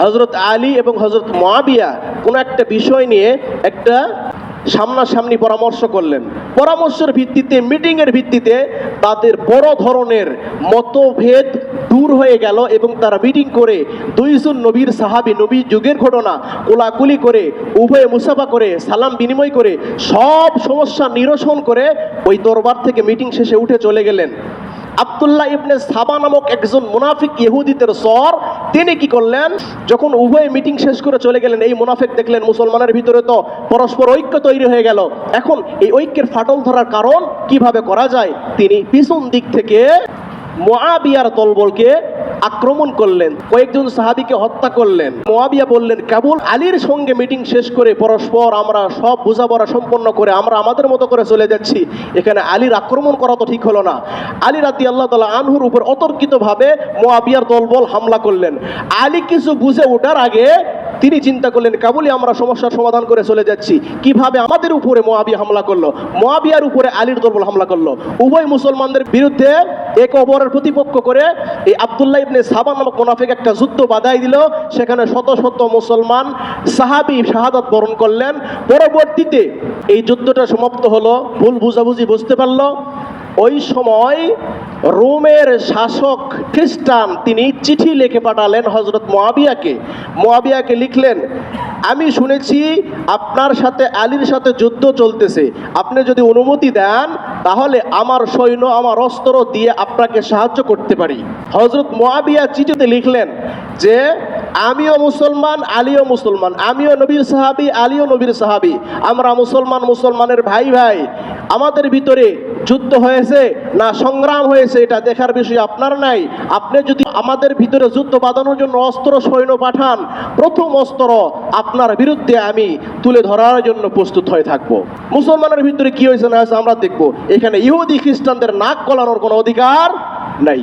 হজরত আলী এবং হজরত মহাবিয়া কোনো একটা বিষয় নিয়ে একটা সামনাসামনি পরামর্শ করলেন। পরামর্শের ভিত্তিতে, মিটিংয়ের ভিত্তিতে তাদের বড় ধরনের মতভেদ দূর হয়ে গেল এবং তারা মিটিং করে দুইজন নবীর সাহাবি, নবীর যুগের ঘটনা, কোলাকুলি করে, উভয়ে মুসাফা করে, সালাম বিনিময় করে, সব সমস্যা নিরসন করে ওই দরবার থেকে মিটিং শেষে উঠে চলে গেলেন। আব্দুল্লাহ ইবনে সাবা নামক একজন মুনাফিক ইহুদিতের সর তিনি কি করলেন? যখন উভয় মিটিং শেষ করে চলে গেলেন, এই মুনাফেক দেখলেন, মুসলমানের ভিতরে তো পরস্পর ঐক্য তৈরি হয়ে গেল। এখন এই ঐক্যের ফাটল ধরার কারণ কীভাবে করা যায়? তিনি পিছন দিক থেকে মোয়াবিয়ার দলবলকে আক্রমণ করলেন, কয়েকজন সাহাবিকে হত্যা করলেন। মোয়াবিয়া বললেন, কেবল আলীর সঙ্গে মিটিং শেষ করে পরস্পর আমরা সব বোঝাপড়া সম্পন্ন করে আমরা আমাদের মতো করে চলে যাচ্ছি। এখানে আলীর আক্রমণ করা তো ঠিক হলো না। আলী রাতি আল্লাহ তালা আনহুর উপর অতর্কিতভাবে মোয়াবিয়ার দলবল হামলা করলেন। আলী কিছু বুঝে ওঠার আগে তিনি চিন্তা করলেন কাবুলি আমরা সমস্যার সমাধান করে চলে যাচ্ছি। কীভাবে আমাদের উপরে মোয়াবিয়া হামলা করল? মোয়াবিয়ার উপরে আলীর দলবল হামলা করল। উভয় মুসলমানদের বিরুদ্ধে এক অপরের প্রতিপক্ষ করে এই আবদুল্লাহ ইবনে সাবান নামক মোনাফিক একটা যুদ্ধ বাধাই দিল। সেখানে শত শত মুসলমান সাহাবি শাহাদাত বরণ করলেন। পরবর্তীতে এই যুদ্ধটা সমাপ্ত হলো। ভুল বুঝাবুঝি বুঝতে পারল। ওই সময় রোমের শাসক খ্রিস্টান, তিনি চিঠি লিখে পাঠালেন হজরত মোয়াবিয়াকে মোয়াবিয়াকে লিখলেন, আমি শুনেছি আপনার সাথে আলীর সাথে যুদ্ধ চলতেছে। আপনি যদি অনুমতি দেন, তাহলে আমার সৈন্য, আমার অস্ত্র দিয়ে আপনাকে সাহায্য করতে পারি। হজরত মোয়াবিয়া চিঠিতে লিখলেন যে, আমিও মুসলমান, আলীও মুসলমান। আমিও নবীর সাহাবি, আলীও নবীর সাহাবি। আমরা মুসলমান, মুসলমানের ভাই ভাই আমাদের ভিতরে যুদ্ধ হয়েছে, না সংগ্রাম হয়েছে, এটা দেখার বিষয় আপনার নাই। আপনি যদি আমাদের ভিতরে যুদ্ধ বাঁধানোর জন্য অস্ত্র, সৈন্য পাঠান, প্রথম অস্ত্র আপনার বিরুদ্ধে আমি তুলে ধরার জন্য প্রস্তুত হয়ে থাকব। মুসলমানের ভিতরে কি হয়েছে না হয়েছে আমরা দেখব। এখানে ইহুদি খ্রিস্টানদের নাক গলানোর কোনো অধিকার নাই।